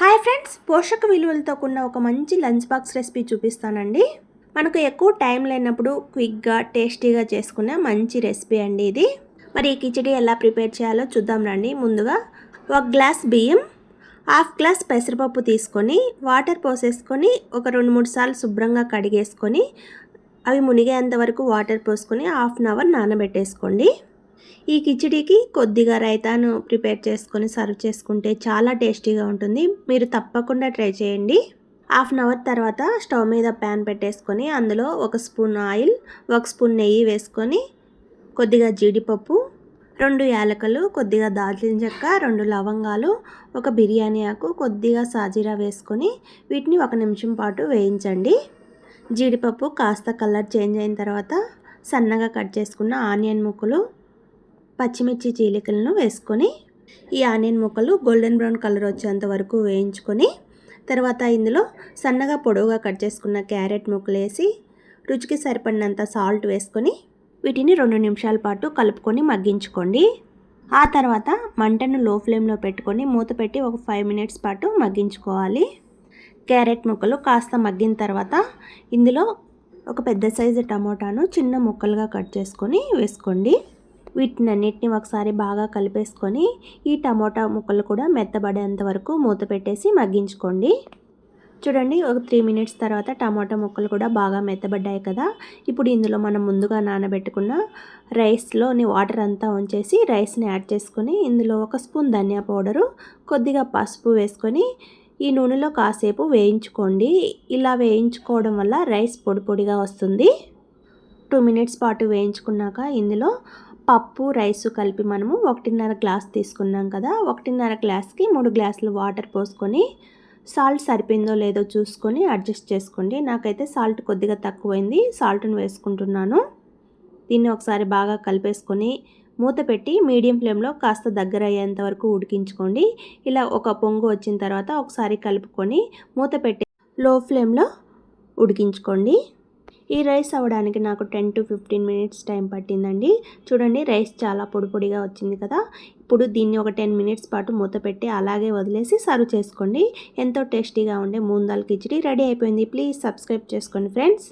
Hi friends పోషక విలువలతో కూడిన ఒక మంచి లంచ్ బాక్స్ రెసిపీ చూపిస్తానండి. మనకు ఎక్కువ టైం లేనప్పుడు క్విక్గా టేస్టీగా చేసుకునే మంచి రెసిపీ అండి ఇది. మరి ఈ కిచడీ ఎలా ప్రిపేర్ చేయాలో చూద్దాం రండి. ముందుగా ఒక గ్లాస్ బియ్యం హాఫ్ గ్లాస్ పెసరపప్పు తీసుకొని వాటర్ పోసేసుకొని ఒక రెండు మూడు సార్లు శుభ్రంగా కడిగేసుకొని అవి మునిగేంత వరకు వాటర్ పోసుకొని హాఫ్ అన్ అవర్ నానబెట్టేసుకోండి. ఈ కిచిడికి కొద్దిగా రైతాను ప్రిపేర్ చేసుకొని సర్వ్ చేసుకుంటే చాలా టేస్టీగా ఉంటుంది. మీరు తప్పకుండా ట్రై చేయండి. హాఫ్ అన్ అవర్ తర్వాత స్టవ్ మీద ప్యాన్ పెట్టేసుకొని అందులో ఒక స్పూన్ ఆయిల్ ఒక స్పూన్ నెయ్యి వేసుకొని కొద్దిగా జీడిపప్పు రెండు యాలకలు కొద్దిగా దాల్చిన చెక్క రెండు లవంగాలు ఒక బిర్యానీ ఆకు కొద్దిగా సాజీరా వేసుకొని వీటిని ఒక నిమిషం పాటు వేయించండి. జీడిపప్పు కాస్త కలర్ చేంజ్ అయిన తర్వాత సన్నగా కట్ చేసుకున్న ఆనియన్ ముక్కలు పచ్చిమిర్చి చీలికలను వేసుకొని ఈ ఆనియన్ ముక్కలు గోల్డెన్ బ్రౌన్ కలర్ వచ్చేంత వరకు వేయించుకొని తర్వాత ఇందులో సన్నగా పొడవుగా కట్ చేసుకున్న క్యారెట్ ముక్కలు వేసి రుచికి సరిపడినంత సాల్ట్ వేసుకొని వీటిని రెండు నిమిషాల పాటు కలుపుకొని మగ్గించుకోండి. ఆ తర్వాత మంటను లో ఫ్లేమ్లో పెట్టుకొని మూత పెట్టి ఒక ఫైవ్ మినిట్స్ పాటు మగ్గించుకోవాలి. క్యారెట్ ముక్కలు కాస్త మగ్గిన తర్వాత ఇందులో ఒక పెద్ద సైజు టమోటాను చిన్న ముక్కలుగా కట్ చేసుకొని వేసుకోండి. వీటినన్నిటిని ఒకసారి బాగా కలిపేసుకొని ఈ టమోటా ముక్కలు కూడా మెత్తబడేంత వరకు మూత పెట్టేసి మగ్గించుకోండి. చూడండి ఒక త్రీ మినిట్స్ తర్వాత టమాటా ముక్కలు కూడా బాగా మెత్తబడ్డాయి కదా. ఇప్పుడు ఇందులో మనం ముందుగా నానబెట్టుకున్న రైస్లోని వాటర్ అంతా ఉంచేసి రైస్ని యాడ్ చేసుకొని ఇందులో ఒక స్పూన్ ధనియా పౌడరు కొద్దిగా పసుపు వేసుకొని ఈ నూనెలో కాసేపు వేయించుకోండి. ఇలా వేయించుకోవడం వల్ల రైస్ పొడి పొడిగా వస్తుంది. టూ మినిట్స్ పాటు వేయించుకున్నాక ఇందులో పప్పు రైసు కలిపి మనము ఒకటిన్నర గ్లాస్ తీసుకున్నాం కదా ఒకటిన్నర గ్లాస్కి మూడు గ్లాసులు వాటర్ పోసుకొని సాల్ట్ సరిపోయిందో లేదో చూసుకొని అడ్జస్ట్ చేసుకోండి. నాకైతే సాల్ట్ కొద్దిగా తక్కువైంది సాల్ట్ను వేసుకుంటున్నాను. దీన్ని ఒకసారి బాగా కలిపేసుకొని మూత పెట్టి మీడియం ఫ్లేమ్లో కాస్త దగ్గర అయ్యేంత వరకు ఉడికించుకోండి. ఇలా ఒక పొంగు వచ్చిన తర్వాత ఒకసారి కలుపుకొని మూత పెట్టి లో ఫ్లేమ్లో ఉడికించుకోండి. ఈ రైస్ అవ్వడానికి నాకు ten to fifteen minutes time పట్టిందండి. చూడండి రైస్ చాలా పొడి పొడిగా వచ్చింది కదా. ఇప్పుడు దీన్ని ఒక టెన్ మినిట్స్ పాటు మూత పెట్టి అలాగే వదిలేసి సర్వ్ చేసుకోండి. ఎంతో టేస్టీగా ఉండే మూందాల్ కిచిడి రెడీ అయిపోయింది. ప్లీజ్ సబ్స్క్రైబ్ చేసుకోండి ఫ్రెండ్స్.